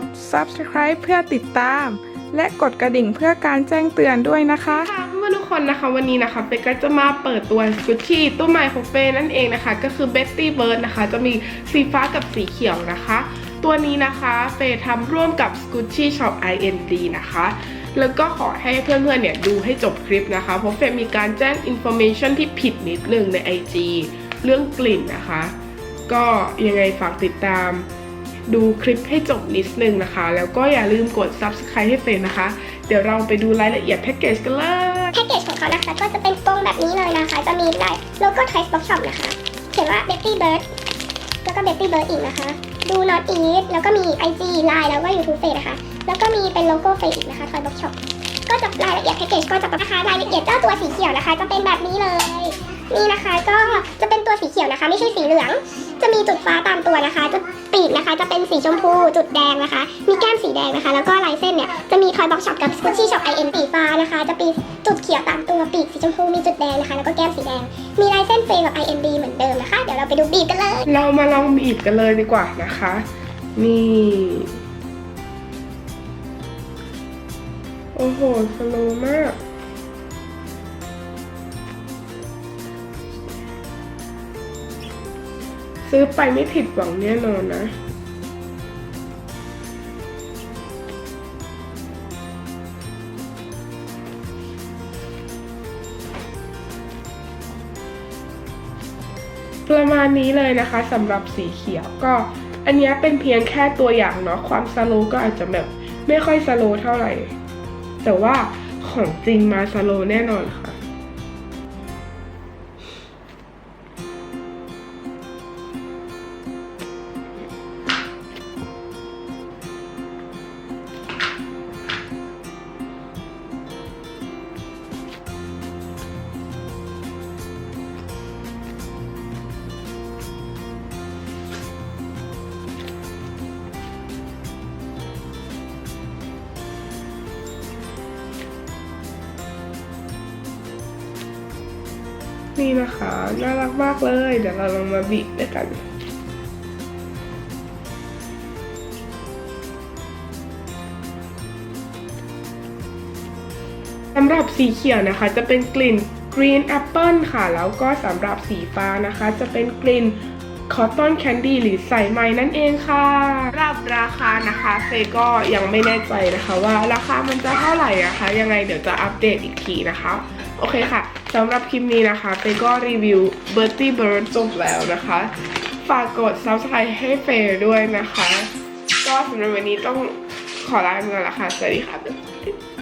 ด subscribe เพื่อติดตาม และกดกระดิ่งเพื่อการแจ้งเตือนด้วยนะคะค่ะเพื่อนทุกคนนะคะวันนี้นะคะเฟยก็จะมาเปิดตัวสกุชชี่ตัวใหม่ของเฟยนั่นเองนะคะ ก็คือ Betty Bird นะคะ จะมีสีฟ้ากับสีเขียวนะคะ ตัวนี้นะคะเฟยทำร่วมกับ Gucci Shop IND นะคะแล้วก็ขอให้เพื่อนๆเนี่ยดูให้จบคลิปนะคะ เพราะเฟยมีการแจ้ง information ที่ผิดนิดนึงใน IG เรื่องกลิ่นนะคะ ก็ยังไงฝากติดตาม ดูคลิปให้จบนิดนึงนะคะ แล้วก็อย่าลืมกด subscribe ให้เฟยนะคะ เดี๋ยวเราไปดูรายละเอียดแพ็กเกจกันเลย แพ็กเกจของเขานะคะก็จะเป็นกรงแบบนี้เลยนะคะ จะมีลายโลโก้ Trace Box Shop นะคะ เขียนว่า Betty Bird แล้วก็ Betty Bird อีกนะคะ ดู Not Eat แล้วก็มี IG Line แล้วก็ YouTube Face นะคะ แล้วก็มีเป็นโลโก้เฟซอีกนะคะ Toy Box Shop ก็จะรายละเอียดแพ็กเกจก็จะประนะคะรายละเอียดเจ้าตัวสีเขียวนะคะ จะเป็นแบบนี้เลย นี่นะคะก็จะเป็นตัวสีเขียวนะคะ ไม่ใช่สีเหลือง จะมีจุดฟ้าตามตัวนะคะ จุดปีกนะคะ จะเป็นสีชมพู จุดแดงนะคะ มีแก้มสีแดงนะคะ แล้วก็ลายเส้นเนี่ย จะมี Toy Box Shop กับ Gucci Shop IN สีฟ้านะคะ จะมีจุดเขียวตามตัวปีกสีชมพู มีจุดแดงนะคะ แล้วก็แก้มสีแดง มีลายเส้นเฟรมกับ IND เหมือนเดิมนะคะ เดี๋ยวเราไปดูบีบกันเลย เรามาลองบีบกันเลยดีกว่านะคะ นี่ โอ้โห สโลมาก ซื้อไปไม่ผิดหวังแน่นอนนะ ประมาณนี้เลยนะคะสำหรับสีเขียวก็อันนี้เป็นเพียงแค่ตัวอย่างเนาะความสโลก็อาจจะแบบไม่ค่อยสโลเท่าไหร่ แต่ว่าของจริงมาสโลแน่นอนค่ะ นี่นะคะ น่ารักมากเลย เดี๋ยวเราลองมาบีบด้วยกัน สำหรับสีเขียวนะคะ จะเป็นกลิ่น Green Apple ค่ะ แล้วก็สำหรับสีฟ้านะคะ จะเป็นกลิ่น Cotton Candy หรือใส่ไหมนั่นเองค่ะสำหรับราคานะคะเฟก็ยังไม่แน่ใจนะคะว่าราคามันจะเท่าไหร่นะคะ ยังไงเดี๋ยวจะอัปเดตอีกทีนะคะ โอเคค่ะ สำหรับคลิปนี้นะคะเปก็รีวิว b i r t i e Bird จบแล้วนะคะ ฝากกด subscribe ให้เฟยด้วยนะคะ ก็สำหรับวันนี้ต้องขอลาไปก่อนละค่ะ สวัสดีค่ะ